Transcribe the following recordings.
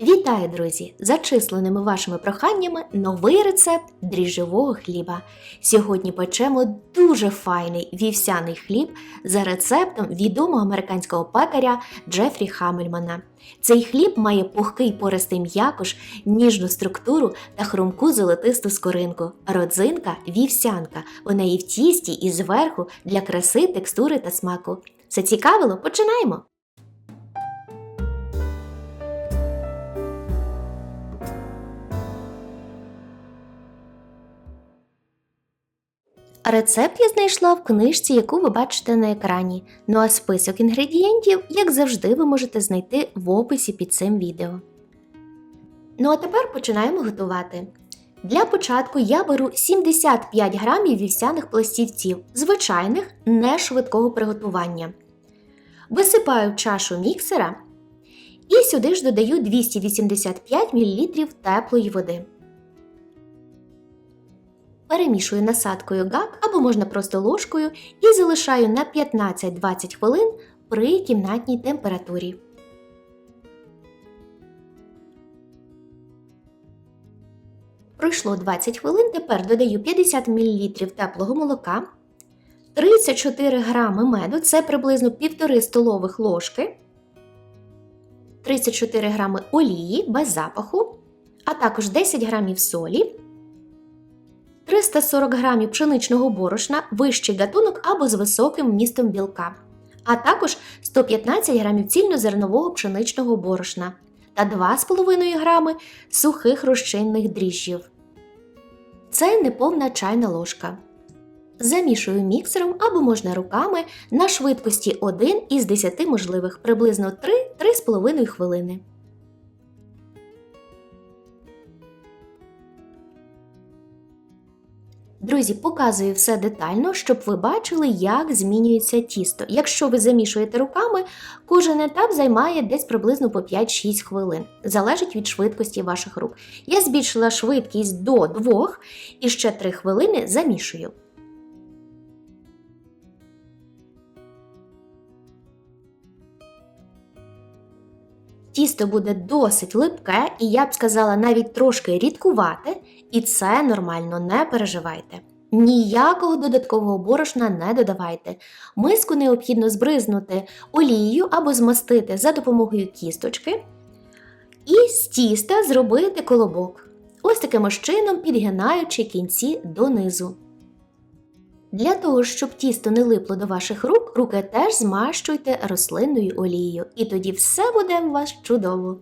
Вітаю, друзі! За численними вашими проханнями новий рецепт дріжджового хліба. Сьогодні печемо дуже файний вівсяний хліб за рецептом відомого американського пекаря Джефрі Хамельмана. Цей хліб має пухкий пористий м'якош, ніжну структуру та хрумку золотисту скоринку. Родзинка вівсянка. У неї в тісті і зверху для краси, текстури та смаку. Зацікавило? Починаємо! Рецепт я знайшла в книжці, яку ви бачите на екрані. Ну а список інгредієнтів, як завжди, ви можете знайти в описі під цим відео. Ну а тепер починаємо готувати. Для початку я беру 75 грамів вівсяних пластівців, звичайних, не швидкого приготування. Висипаю в чашу міксера і сюди ж додаю 285 мл теплої води. Перемішую насадкою гак або можна просто ложкою і залишаю на 15-20 хвилин при кімнатній температурі. Пройшло 20 хвилин, тепер додаю 50 мл теплого молока, 34 грами меду, це приблизно 1,5 столових ложки, 34 грами олії без запаху, а також 10 грамів солі. 340 грамів пшеничного борошна, вищий гатунок або з високим вмістом білка, а також 115 грамів цільнозернового пшеничного борошна та 2,5 грами сухих розчинних дріжджів. Це неповна чайна ложка. Замішую міксером або можна руками на швидкості 1 із 10 можливих приблизно 3-3,5 хвилини. Друзі, показую все детально, щоб ви бачили, як змінюється тісто. Якщо ви замішуєте руками, кожен етап займає десь приблизно по 5-6 хвилин, залежить від швидкості ваших рук. Я збільшила швидкість до 2 і ще 3 хвилини замішую. Тісто буде досить липке, і я б сказала, навіть трошки рідкувате, і це нормально, не переживайте. Ніякого додаткового борошна не додавайте. Миску необхідно збризнути олією або змастити за допомогою кісточки. І з тіста зробити колобок. Ось таким чином підгинаючи кінці донизу. Для того, щоб тісто не липло до ваших рук, руки теж змащуйте рослинною олією, і тоді все буде у вас чудово.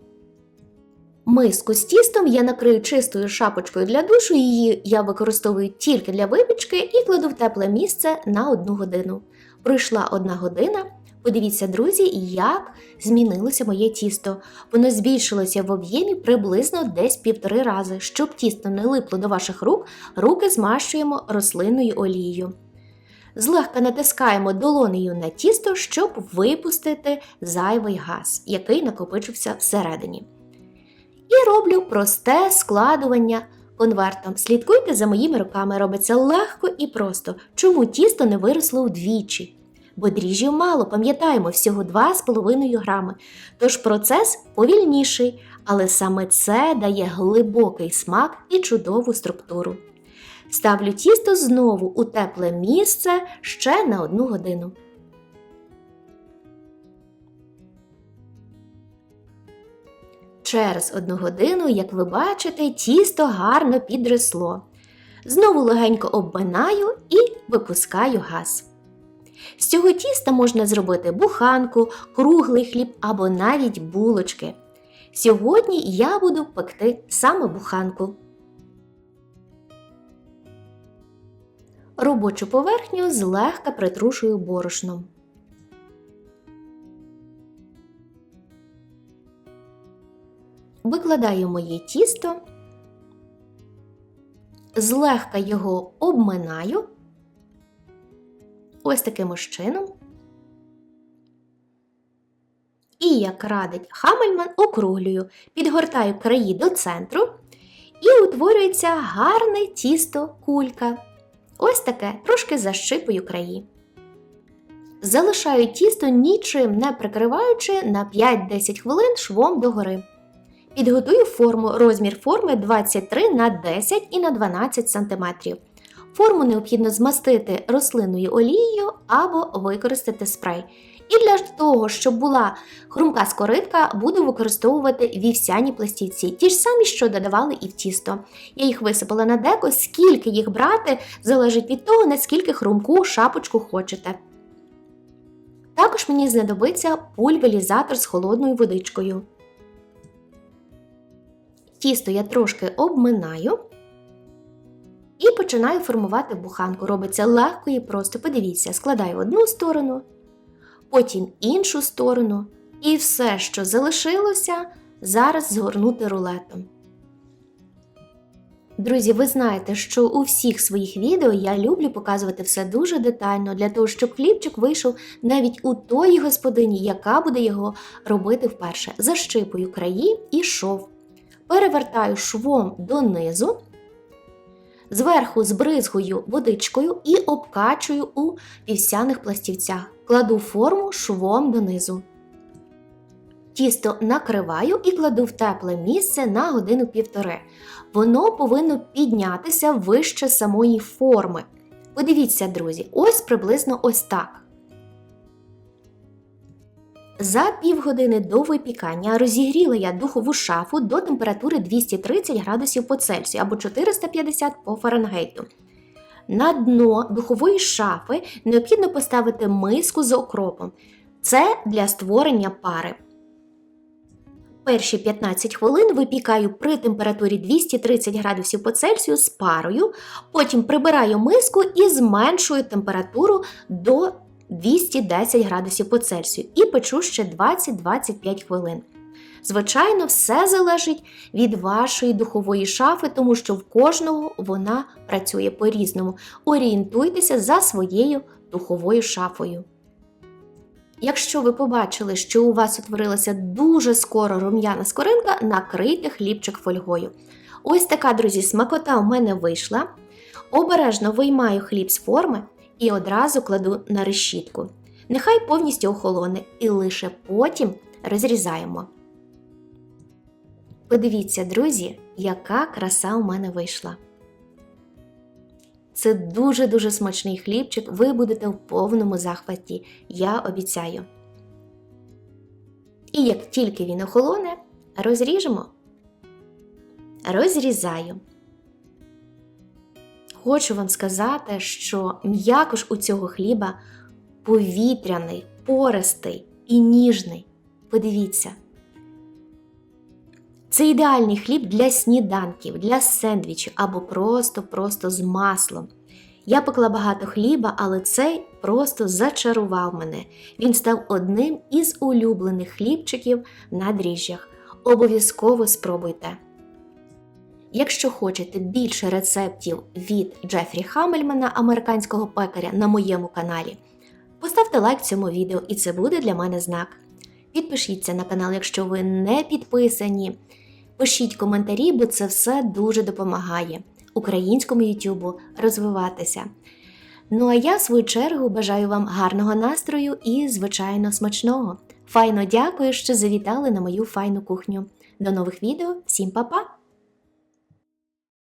Миску з тістом я накрию чистою шапочкою для душу, її я використовую тільки для випічки і кладу в тепле місце на одну годину. Пройшла одна година. Подивіться, друзі, як змінилося моє тісто. Воно збільшилося в об'ємі приблизно десь півтори рази. Щоб тісто не липло до ваших рук, руки змащуємо рослинною олією. Злегка натискаємо долонею на тісто, щоб випустити зайвий газ, який накопичився всередині. І роблю просте складування конвертом. Слідкуйте за моїми руками, робиться легко і просто. Чому тісто не виросло вдвічі? Бо дріжджів мало, пам'ятаємо, всього 2,5 грами. Тож процес повільніший, але саме це дає глибокий смак і чудову структуру. Ставлю тісто знову у тепле місце ще на одну годину. Через одну годину, як ви бачите, тісто гарно підросло. Знову легенько обминаю і випускаю газ. З цього тіста можна зробити буханку, круглий хліб або навіть булочки. Сьогодні я буду пекти саме буханку. Робочу поверхню злегка притрушую борошном. Викладаю моє тісто, злегка його обминаю, ось таким чином. І, як радить Хамельман, округлюю, підгортаю краї до центру і утворюється гарне тісто кулька. Ось таке, трошки защипую краї. Залишаю тісто нічим не прикриваючи на 5-10 хвилин швом догори. Підготую форму. Розмір форми 23 на 10 і на 12 см. Форму необхідно змастити рослинною олією або використати спрей. І для того, щоб була хрумка скоринка, буду використовувати вівсяні пластівці, ті ж самі, що додавали і в тісто. Я їх висипала на деко, скільки їх брати, залежить від того, наскільки хрумку шапочку хочете. Також мені знадобиться пульверізатор з холодною водичкою. Тісто я трошки обминаю і починаю формувати буханку. Робиться легко і просто. Подивіться, складаю одну сторону, потім іншу сторону, і все, що залишилося, зараз згорнути рулетом. Друзі, ви знаєте, що у всіх своїх відео я люблю показувати все дуже детально, для того, щоб хлібчик вийшов навіть у тої господині, яка буде його робити вперше. Защипую краї і шов. Перевертаю швом донизу, зверху збризгую водичкою і обкачую у вівсяних пластівцях. Кладу форму швом донизу. Тісто накриваю і кладу в тепле місце на годину півтори. Воно повинно піднятися вище самої форми. Подивіться, друзі, ось приблизно ось так. За півгодини до випікання розігріла я духову шафу до температури 230 градусів по Цельсію або 450 по Фаренгейту. На дно духової шафи необхідно поставити миску з окропом. Це для створення пари. Перші 15 хвилин випікаю при температурі 230 градусів по Цельсію з парою, потім прибираю миску і зменшую температуру до 210 градусів по Цельсію і печу ще 20-25 хвилин. Звичайно, все залежить від вашої духової шафи, тому що в кожного вона працює по-різному. Орієнтуйтеся за своєю духовою шафою. Якщо ви побачили, що у вас утворилася дуже скоро рум'яна скоринка, накрийте хлібчик фольгою. Ось така, друзі, смакота у мене вийшла. Обережно виймаю хліб з форми і одразу кладу на решітку. Нехай повністю охолоне, і лише потім розрізаємо. Подивіться, друзі, яка краса у мене вийшла. Це дуже-дуже смачний хлібчик, ви будете в повному захваті, я обіцяю. І як тільки він охолоне, розріжемо, розрізаю. Хочу вам сказати, що м'якош у цього хліба повітряний, пористий і ніжний. Подивіться. Це ідеальний хліб для сніданків, для сендвічів або просто-просто з маслом. Я пекла багато хліба, але цей просто зачарував мене. Він став одним із улюблених хлібчиків на дріжджах. Обов'язково спробуйте. Якщо хочете більше рецептів від Джефрі Хамельмана, американського пекаря, на моєму каналі, поставте лайк цьому відео, і це буде для мене знак. Підпишіться на канал, якщо ви не підписані. Пишіть коментарі, бо це все дуже допомагає українському Ютубу розвиватися. Ну а я, в свою чергу, бажаю вам гарного настрою і, звичайно, смачного. Файно дякую, що завітали на мою файну кухню. До нових відео, всім па-па!